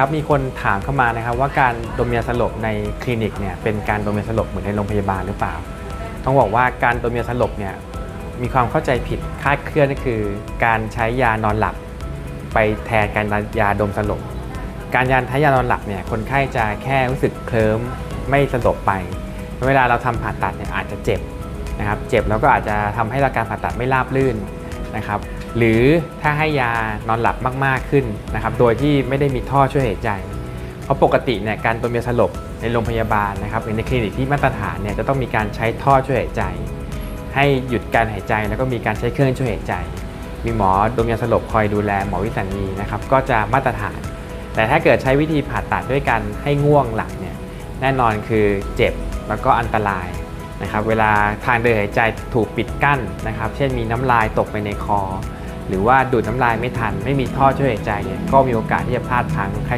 ครับมีคนถามเข้ามานะครับว่าการดมยาสลบในคลินิกเนี่ยเป็นการดมยาสลบเหมือนในโรงพยาบาลหรือเปล่า ต้องบอกว่าการดมยาสลบเนี่ยมีความเข้าใจผิดคาดเคลื่อนก็คือ การใช้ยานอนหลับ ไปแทนการยาดมสลบ การยานใช้ยานอนหลับเนี่ยคนไข้จะแค่รู้สึกเคลิ้มไม่สลบไป เวลาเราทำผ่าตัดเนี่ยอาจจะเจ็บนะครับเจ็บแล้วก็อาจจะทำให้การผ่าตัดไม่ราบรื่นนะครับ หรือถ้าให้ยานอนหลับมากๆขึ้นนะครับโดยที่ไม่ได้มีท่อช่วยหายใจ เพราะปกติเนี่ยการดมยสลบในโรงพยาบาลนะครับหรือในคลินิกที่มาตรฐานเนี่ยจะต้องมีการใช้ท่อช่วยหายใจ ให้หยุดการหายใจแล้วก็มีการใช้เครื่องช่วยหายใจ มีหมอดมยาสลบคอยดูแลหมอวิสัญญีนะครับก็จะมาตรฐาน แต่ถ้าเกิดใช้วิธีผ่าตัดด้วยการให้ง่วงหลับเนี่ยแน่นอนคือเจ็บแล้วก็อันตรายนะครับเวลาทางเดินหายใจถูกปิดกั้นนะครับ เช่นมีน้ำลายตกไปในคอ หรือว่าดูดน้ำลายไม่ทัน ไม่มีท่อช่วยหายใจเนี่ยก็มีโอกาสที่จะพลาดทางคนไข้